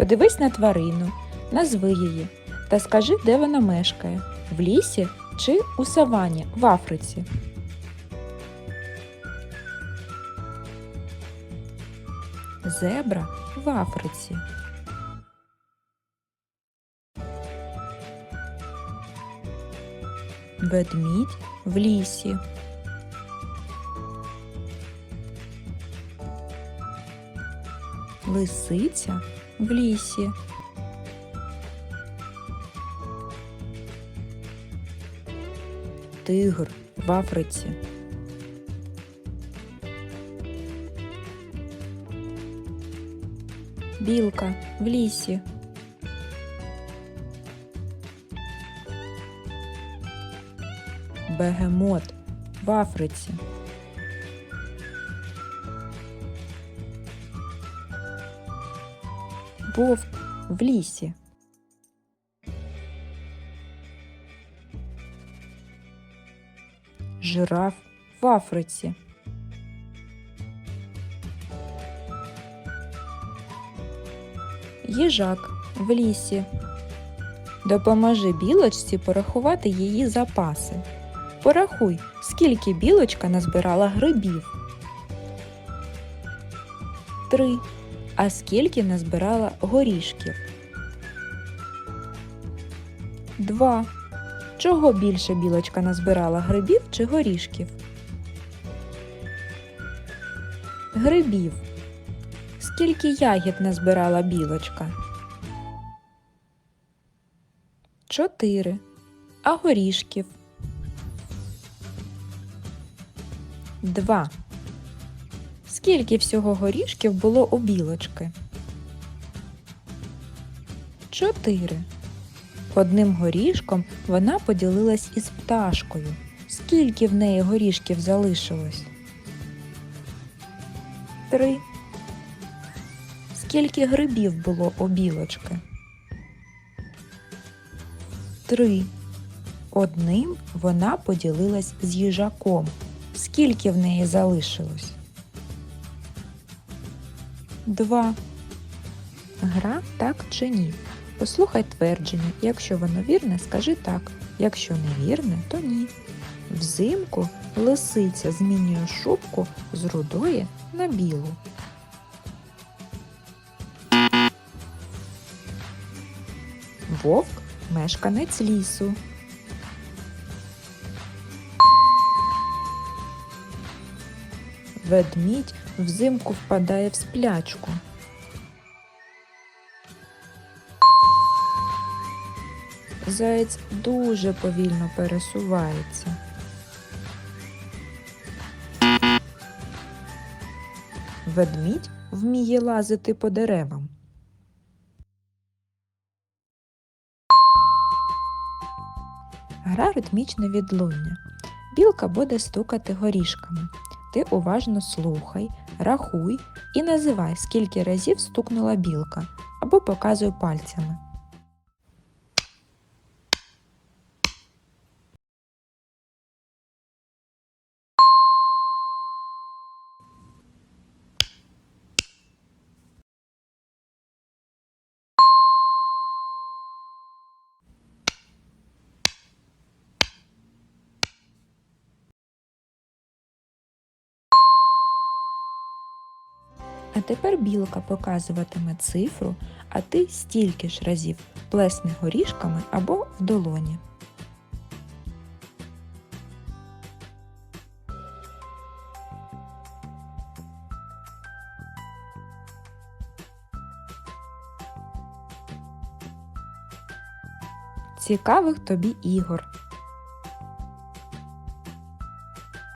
Подивись на тварину, назви її та скажи, де вона мешкає в лісі чи у савані в Африці. Зебра в Африці. Ведмідь в лісі. Лисиця в лісі. Тигр в Африці. Білка в лісі. Бегемот в Африці. Вовк в лісі. Жираф в Африці. Їжак в лісі. Допоможи білочці порахувати її запаси. Порахуй, скільки білочка назбирала грибів. Три. А скільки назбирала горішків? Два. Чого більше білочка назбирала грибів чи горішків? Грибів. Скільки ягід назбирала білочка? Чотири. А горішків? Два. Скільки всього горішків було у білочки? Чотири. Одним горішком вона поділилась із пташкою. Скільки в неї горішків залишилось? Три. Скільки грибів було у білочки? Три. Одним вона поділилась з їжаком. Скільки в неї залишилось? Два. Гра так чи ні? Послухай твердження. Якщо воно вірне, скажи так. Якщо невірне, то ні. Взимку лисиця змінює шубку з рудої на білу. Вовк мешканець лісу. Ведмідь взимку впадає в сплячку. Заєць дуже повільно пересувається. Ведмідь вміє лазити по деревам. Гра ритмічне відлуння. Білка буде стукати горішками. Ти уважно слухай, рахуй і називай, скільки разів стукнула білка, або показуй пальцями. А тепер білка показуватиме цифру, а ти стільки ж разів плесни горішками або в долоні. Цікавих тобі ігор.